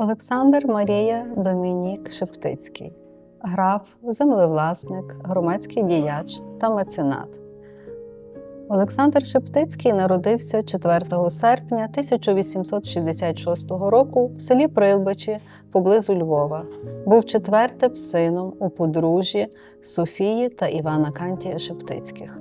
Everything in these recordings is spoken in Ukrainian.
Олександр Марія Домінік Шептицький, граф, землевласник, громадський діяч та меценат. Олександр Шептицький народився 4 серпня 1866 року в селі Прилбичі поблизу Львова. Був четвертим сином у подружжі Софії та Івана Кантія Шептицьких.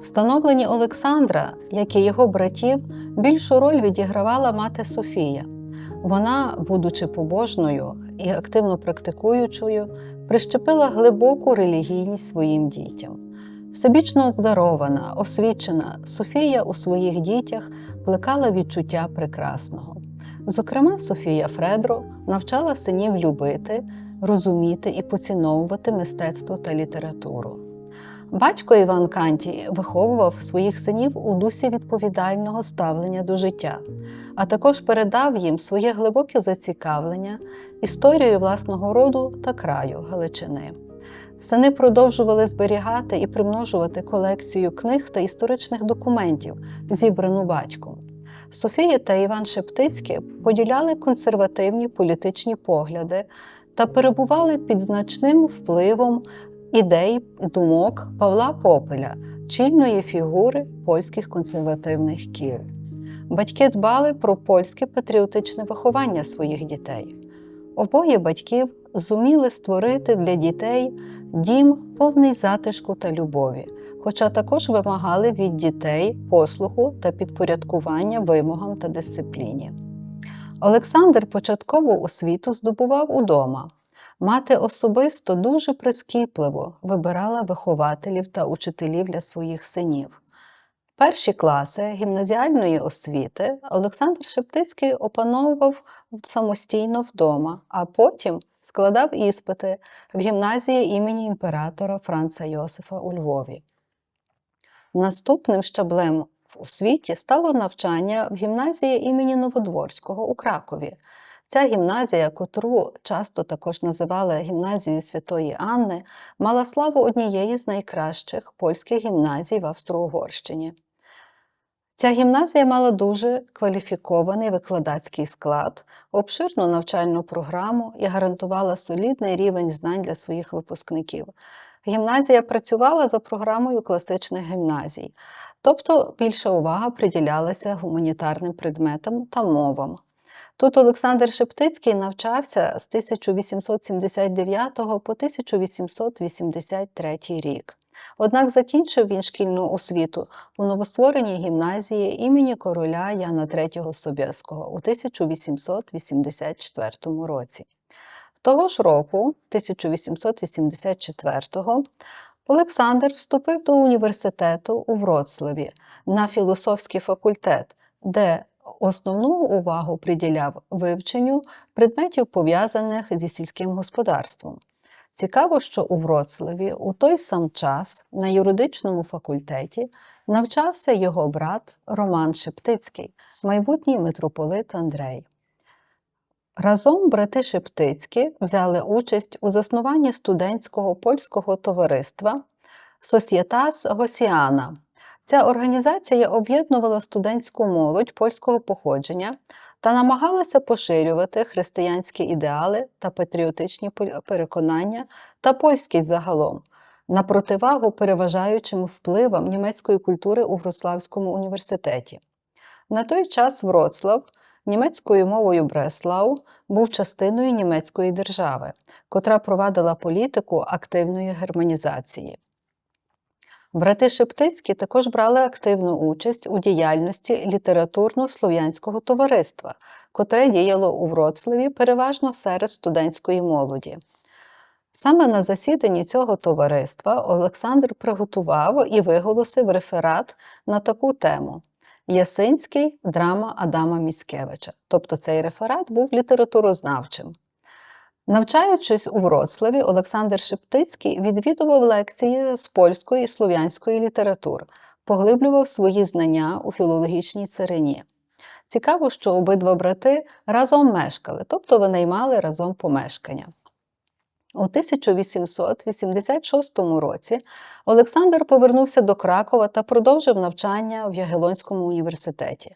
В становленні Олександра, як і його братів, більшу роль відігравала мати Софія. Вона, будучи побожною і активно практикуючою, прищепила глибоку релігійність своїм дітям. Всебічно обдарована, освічена, Софія у своїх дітях плекала відчуття прекрасного. Зокрема, Софія Фредро навчала синів любити, розуміти і поціновувати мистецтво та літературу. Батько Іван Кантій виховував своїх синів у дусі відповідального ставлення до життя, а також передав їм своє глибоке зацікавлення історією власного роду та краю Галичини. Сини продовжували зберігати і примножувати колекцію книг та історичних документів, зібрану батьком. Софія та Іван Шептицькі поділяли консервативні політичні погляди та перебували під значним впливом ідей думок Павла Попеля, чільної фігури польських консервативних кіл. Батьки дбали про польське патріотичне виховання своїх дітей. Обоє батьків зуміли створити для дітей дім повний затишку та любові, хоча також вимагали від дітей послуху та підпорядкування вимогам та дисципліні. Олександр початкову освіту здобував удома. Мати особисто дуже прискіпливо вибирала вихователів та учителів для своїх синів. Перші класи гімназіальної освіти Олександр Шептицький опановував самостійно вдома, а потім складав іспити в гімназії імені імператора Франца Йосифа у Львові. Наступним щаблем в освіті стало навчання в гімназії імені Новодворського у Кракові. Ця гімназія, котру часто також називали гімназією Святої Анни, мала славу однієї з найкращих польських гімназій в Австро-Угорщині. Ця гімназія мала дуже кваліфікований викладацький склад, обширну навчальну програму і гарантувала солідний рівень знань для своїх випускників. Гімназія працювала за програмою класичних гімназій, тобто більша увага приділялася гуманітарним предметам та мовам. Тут Олександр Шептицький навчався з 1879 по 1883 рік. Однак закінчив він шкільну освіту у новоствореній гімназії імені короля Яна III Собєського у 1884 році. Того ж року, 1884-го, Олександр вступив до університету у Вроцлаві на філософський факультет, де основну увагу приділяв вивченню предметів, пов'язаних зі сільським господарством. Цікаво, що у Вроцлаві у той сам час на юридичному факультеті навчався його брат Роман Шептицький, майбутній митрополит Андрей. Разом брати Шептицькі взяли участь у заснуванні студентського польського товариства Сосєтас Госіана. Ця організація об'єднувала студентську молодь польського походження та намагалася поширювати християнські ідеали та патріотичні переконання та польськість загалом на противагу переважаючим впливам німецької культури у Вроцлавському університеті. На той час Вроцлав німецькою мовою Бреслау був частиною німецької держави, котра провадила політику активної германізації. Брати Шептицькі також брали активну участь у діяльності літературно-слов'янського товариства, котре діяло у Вроцлаві переважно серед студентської молоді. Саме на засіданні цього товариства Олександр приготував і виголосив реферат на таку тему Ясинський драма Адама Міцкевича. Тобто цей реферат був літературознавчим. Навчаючись у Вроцлаві, Олександр Шептицький відвідував лекції з польської і слов'янської літератур, поглиблював свої знання у філологічній царині. Цікаво, що обидва брати разом мешкали, тобто винаймали разом помешкання. У 1886 році Олександр повернувся до Кракова та продовжив навчання в Ягелонському університеті.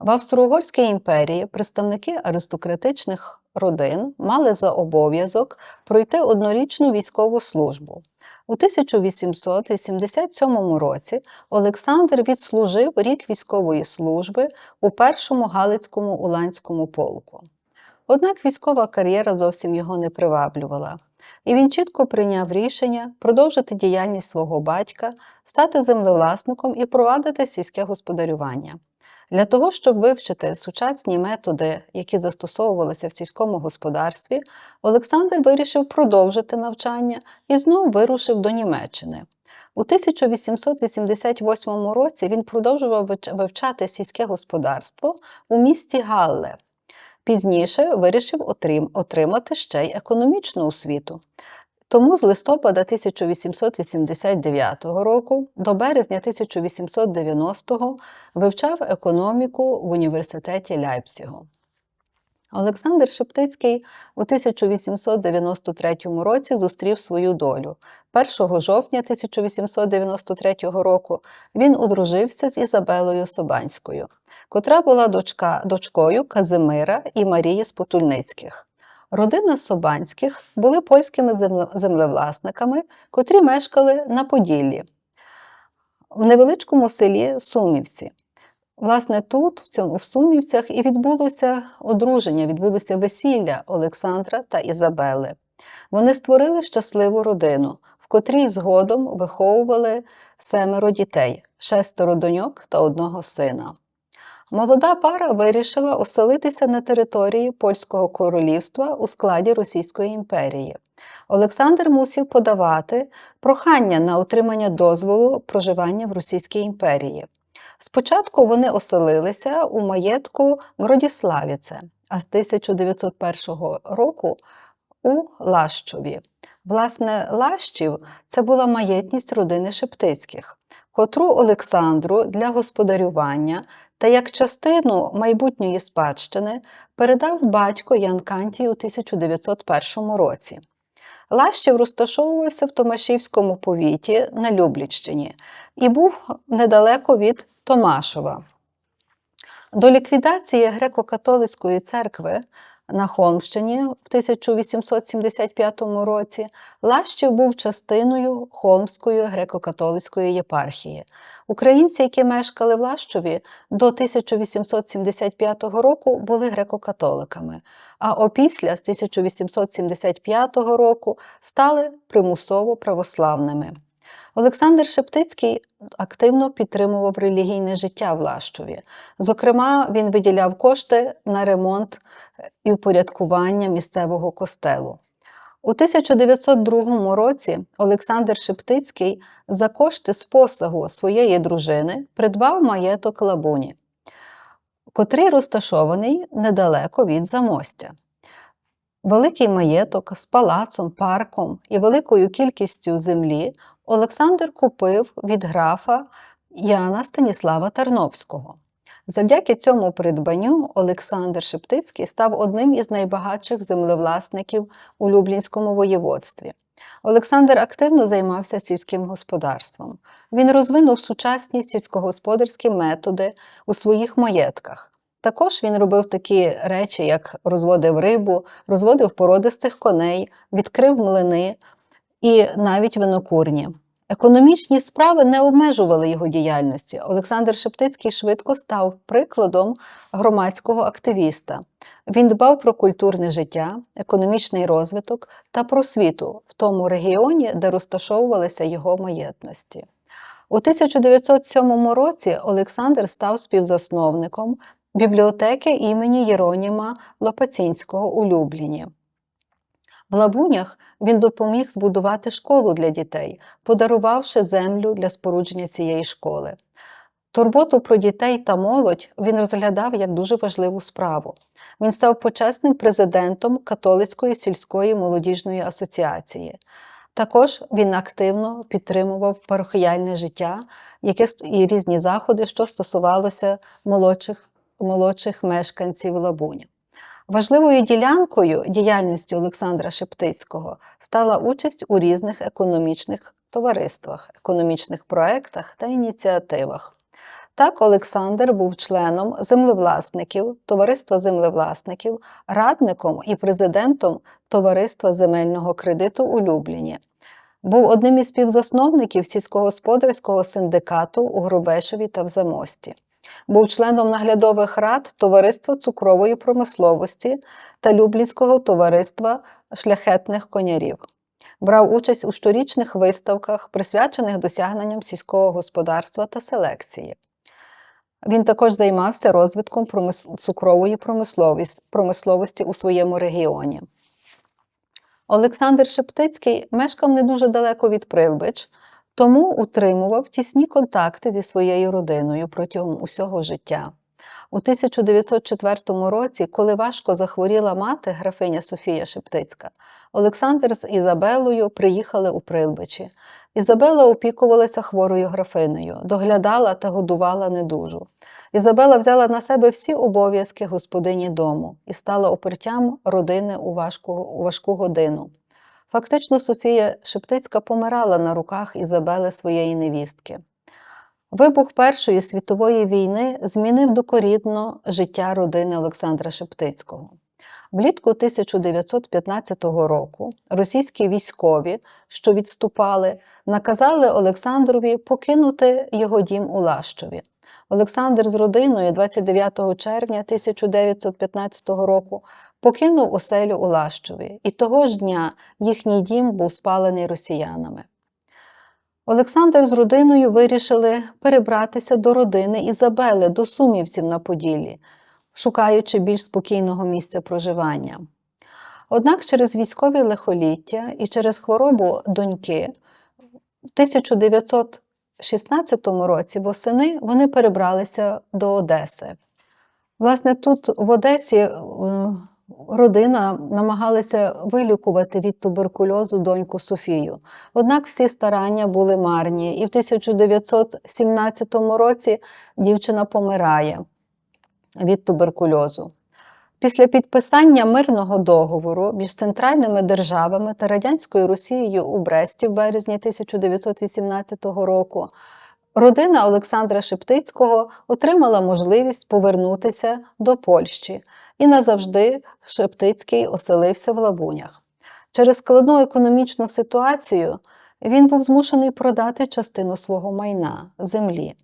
В Австро-Угорській імперії представники аристократичних родин мали за обов'язок пройти однорічну військову службу. У 1887 році Олександр відслужив рік військової служби у першому Галицькому уланському полку. Однак військова кар'єра зовсім його не приваблювала, і він чітко прийняв рішення продовжити діяльність свого батька, стати землевласником і провадити сільське господарювання. Для того, щоб вивчити сучасні методи, які застосовувалися в сільському господарстві, Олександр вирішив продовжити навчання і знову вирушив до Німеччини. У 1888 році він продовжував вивчати сільське господарство у місті Галле. Пізніше вирішив отримати ще й економічну освіту. Тому з листопада 1889 року до березня 1890 вивчав економіку в університеті Ляйпцігу. Олександр Шептицький у 1893 році зустрів свою долю. 1 жовтня 1893 року він одружився з Ізабелою Собанською, котра була дочка, дочкою Казимира і Марії Спотульницьких. Родина Собанських були польськими землевласниками, котрі мешкали на Поділлі, в невеличкому селі Сумівці. Власне, тут, в цьому в Сумівцях, і відбулося одруження, відбулося весілля Олександра та Ізабели. Вони створили щасливу родину, в котрій згодом виховували семеро дітей, шестеро доньок та одного сина. Молода пара вирішила оселитися на території Польського королівства у складі Російської імперії. Олександр мусив подавати прохання на отримання дозволу проживання в Російській імперії. Спочатку вони оселилися у маєтку Гродіславіце, а з 1901 року у Лащові. Власне, Лащів це була маєтність родини Шептицьких, котру Олександру для господарювання та як частину майбутньої спадщини передав батько Ян Кантій у 1901 році. Лащів розташовувався в Томашівському повіті на Любліччині і був недалеко від Томашова. До ліквідації греко-католицької церкви на Холмщині в 1875 році Лащів був частиною Холмської греко-католицької єпархії. Українці, які мешкали в Лащові до 1875 року, були греко-католиками, а опісля з 1875 року стали примусово православними. Олександр Шептицький активно підтримував релігійне життя в Лащові. Зокрема, він виділяв кошти на ремонт і впорядкування місцевого костелу. У 1902 році Олександр Шептицький за кошти з своєї дружини придбав маєток Лабуні, котрий розташований недалеко від замостя. Великий маєток з палацом, парком і великою кількістю землі Олександр купив від графа Яна Станіслава Тарновського. Завдяки цьому придбанню Олександр Шептицький став одним із найбагатших землевласників у Люблінському воєводстві. Олександр активно займався сільським господарством. Він розвинув сучасні сільськогосподарські методи у своїх маєтках. Також він робив такі речі, як розводив рибу, розводив породистих коней, відкрив млини і навіть винокурні. Економічні справи не обмежували його діяльності. Олександр Шептицький швидко став прикладом громадського активіста. Він дбав про культурне життя, економічний розвиток та просвіту в тому регіоні, де розташовувалися його маєтності. У 1907 році Олександр став співзасновником бібліотеки імені Єроніма Лопацінського у Любліні. В Лабунях він допоміг збудувати школу для дітей, подарувавши землю для спорудження цієї школи. Турботу про дітей та молодь він розглядав як дуже важливу справу. Він став почесним президентом Католицької сільської молодіжної асоціації. Також він активно підтримував парохіяльне життя яке, і різні заходи, що стосувалося молодших, молодших мешканців Лабуня. Важливою ділянкою діяльності Олександра Шептицького стала участь у різних економічних товариствах, економічних проектах та ініціативах. Так, Олександр був членом землевласників, товариства землевласників, радником і президентом Товариства земельного кредиту у Любліні. Був одним із співзасновників сільськогосподарського синдикату у Грубешові та в Замості. Був членом наглядових рад Товариства цукрової промисловості та Люблінського товариства шляхетних конярів. Брав участь у щорічних виставках, присвячених досягненням сільського господарства та селекції. Він також займався розвитком цукрової промисловості у своєму регіоні. Олександр Шептицький мешкав не дуже далеко від Прилбич, тому утримував тісні контакти зі своєю родиною протягом усього життя. У 1904 році, коли важко захворіла мати, графиня Софія Шептицька, Олександр з Ізабелою приїхали у Прилбичі. Ізабела опікувалася хворою графинею, доглядала та годувала недужу. Ізабела взяла на себе всі обов'язки господині дому і стала опертям родини у важку, у важку годину. Фактично, Софія Шептицька помирала на руках Ізабели своєї невістки. Вибух Першої світової війни змінив докорінно життя родини Олександра Шептицького. Влітку 1915 року російські військові, що відступали, наказали Олександрові покинути його дім у Лащові. Олександр з родиною 29 червня 1915 року покинув оселю у Лащові, і того ж дня їхній дім був спалений росіянами. Олександр з родиною вирішили перебратися до родини Ізабели, до сумівців на Поділлі, шукаючи більш спокійного місця проживання. Однак через військові лихоліття і через хворобу доньки в 1916 році восени вони перебралися до Одеси. Власне, тут в Одесі е, родина намагалася вилікувати від туберкульозу доньку Софію. Однак всі старання були марні, і в 1917 році дівчина помирає від туберкульозу. Після підписання мирного договору між центральними державами та радянською Росією у Бресті в березні 1918 року родина Олександра Шептицького отримала можливість повернутися до Польщі і назавжди Шептицький оселився в Лабунях. Через складну економічну ситуацію він був змушений продати частину свого майна землі.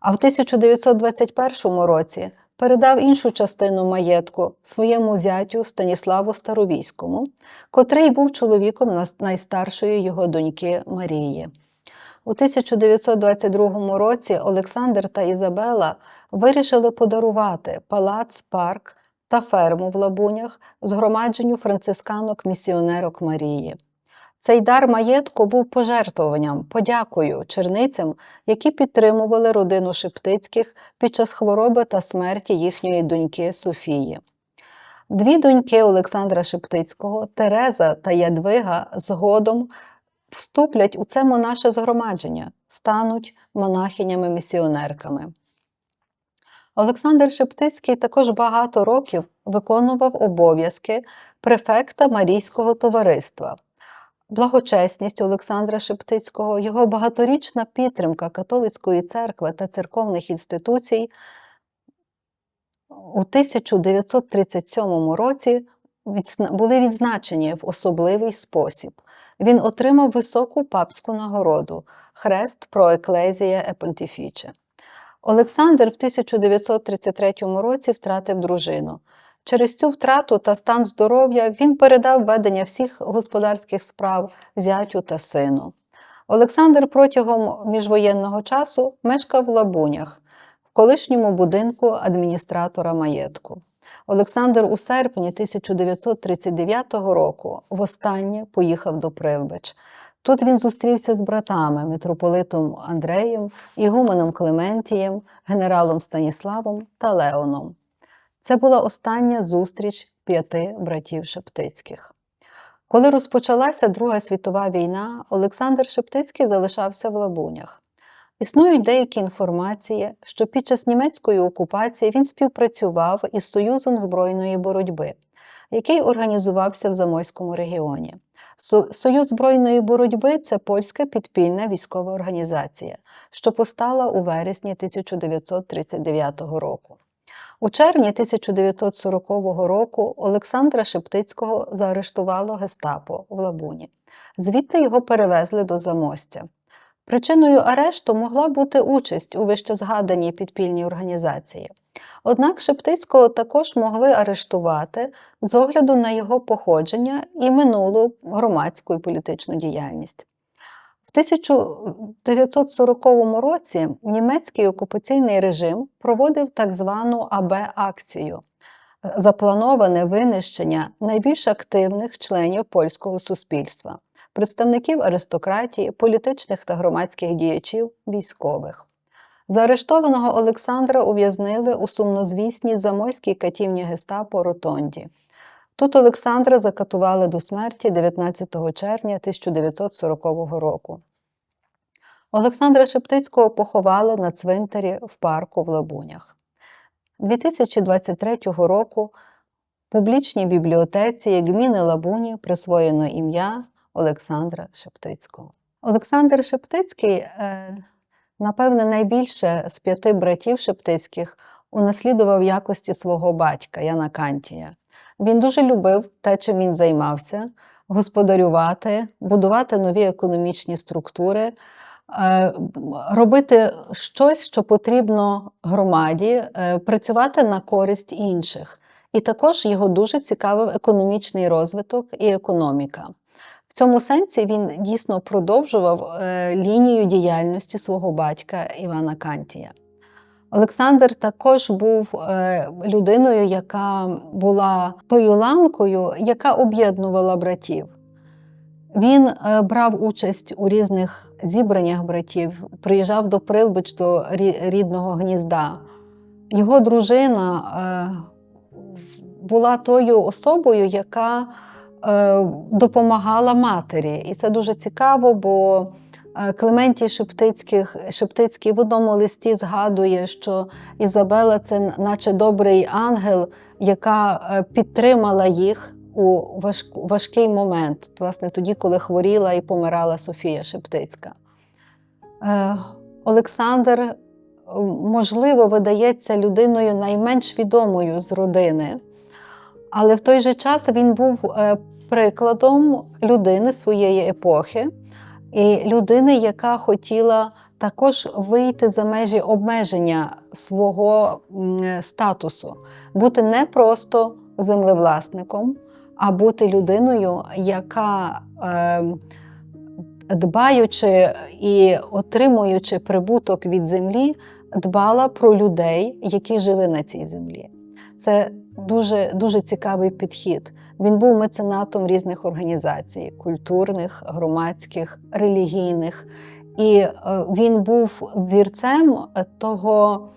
А в 1921 році передав іншу частину маєтку своєму зятю Станіславу Старовійському, котрий був чоловіком найстаршої його доньки Марії. У 1922 році Олександр та Ізабела вирішили подарувати палац, парк та ферму в Лабунях згромадженню францисканок-місіонерок Марії. Цей дар маєтку був пожертвуванням, подякою черницям, які підтримували родину Шептицьких під час хвороби та смерті їхньої доньки Софії. Дві доньки Олександра Шептицького, Тереза та Ядвига, згодом вступлять у це монаше згромадження, стануть монахинями-місіонерками. Олександр Шептицький також багато років виконував обов'язки префекта Марійського товариства. Благочесність Олександра Шептицького, його багаторічна підтримка католицької церкви та церковних інституцій у 1937 році були відзначені в особливий спосіб. Він отримав високу папську нагороду Хрест про еклезія Епонтіфіче. Олександр в 1933 році втратив дружину. Через цю втрату та стан здоров'я він передав ведення всіх господарських справ зятю та сину. Олександр протягом міжвоєнного часу мешкав в Лабунях, в колишньому будинку адміністратора маєтку. Олександр у серпні 1939 року востаннє поїхав до Прилбич. Тут він зустрівся з братами митрополитом Андреєм, ігуменом Клементієм, генералом Станіславом та Леоном. Це була остання зустріч п'яти братів Шептицьких. Коли розпочалася Друга світова війна, Олександр Шептицький залишався в Лабунях. Існують деякі інформації, що під час німецької окупації він співпрацював із Союзом збройної боротьби, який організувався в Замойському регіоні. Союз збройної боротьби це польська підпільна військова організація, що постала у вересні 1939 року. У червні 1940 року Олександра Шептицького заарештувало гестапо в Лабуні. Звідти його перевезли до Замостя. Причиною арешту могла бути участь у вищезгаданій підпільній організації. Однак Шептицького також могли арештувати з огляду на його походження і минулу громадську і політичну діяльність. В 1940 році німецький окупаційний режим проводив так звану АБ-акцію заплановане винищення найбільш активних членів польського суспільства, представників аристократії, політичних та громадських діячів, військових. Заарештованого Олександра ув'язнили у сумнозвісній замойській катівні гестапо Ротонді. Тут Олександра закатували до смерті 19 червня 1940 року. Олександра Шептицького поховали на цвинтарі в парку в Лабунях. 2023 року в публічній бібліотеці Гміни Лабуні присвоєно ім'я Олександра Шептицького. Олександр Шептицький, е, напевне, найбільше з п'яти братів Шептицьких унаслідував якості свого батька Яна Кантія. Він дуже любив те, чим він займався: господарювати, будувати нові економічні структури, е, робити щось, що потрібно громаді, е, працювати на користь інших. І також його дуже цікавив економічний розвиток і економіка. В цьому сенсі він дійсно продовжував е, лінію діяльності свого батька Івана Кантія. Олександр також був е, людиною, яка була тою ланкою, яка об'єднувала братів. Він е, брав участь у різних зібраннях братів, приїжджав до Прилбич до рі- рідного гнізда. Його дружина е, була тою особою, яка допомагала матері. І це дуже цікаво, бо Клементій Шептицьких, Шептицький в одному листі згадує, що Ізабела це наче добрий ангел, яка е, підтримала їх у важкий момент, власне, тоді, коли хворіла і помирала Софія Шептицька. Е, Олександр, е, можливо, видається людиною найменш відомою з родини, але в той же час він був е, прикладом людини своєї епохи і людини, яка хотіла також вийти за межі обмеження свого статусу, бути не просто землевласником, а бути людиною, яка, е, дбаючи і отримуючи прибуток від землі, дбала про людей, які жили на цій землі. Це дуже, дуже цікавий підхід. Він був меценатом різних організацій культурних, громадських, релігійних. І е, він був зірцем того,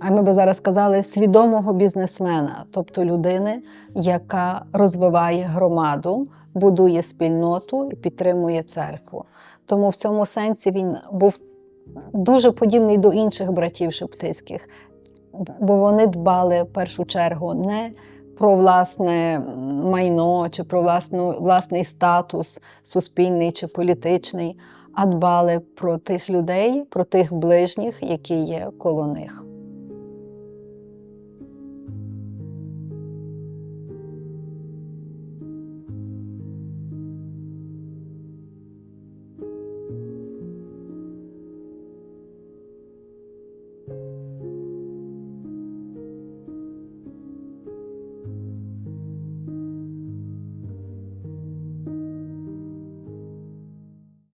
а ми би зараз сказали, свідомого бізнесмена, тобто людини, яка розвиває громаду, будує спільноту і підтримує церкву. Тому в цьому сенсі він був дуже подібний до інших братів Шептицьких, бо вони дбали в першу чергу не про власне майно чи про власну, власний статус суспільний чи політичний, а дбали про тих людей, про тих ближніх, які є коло них.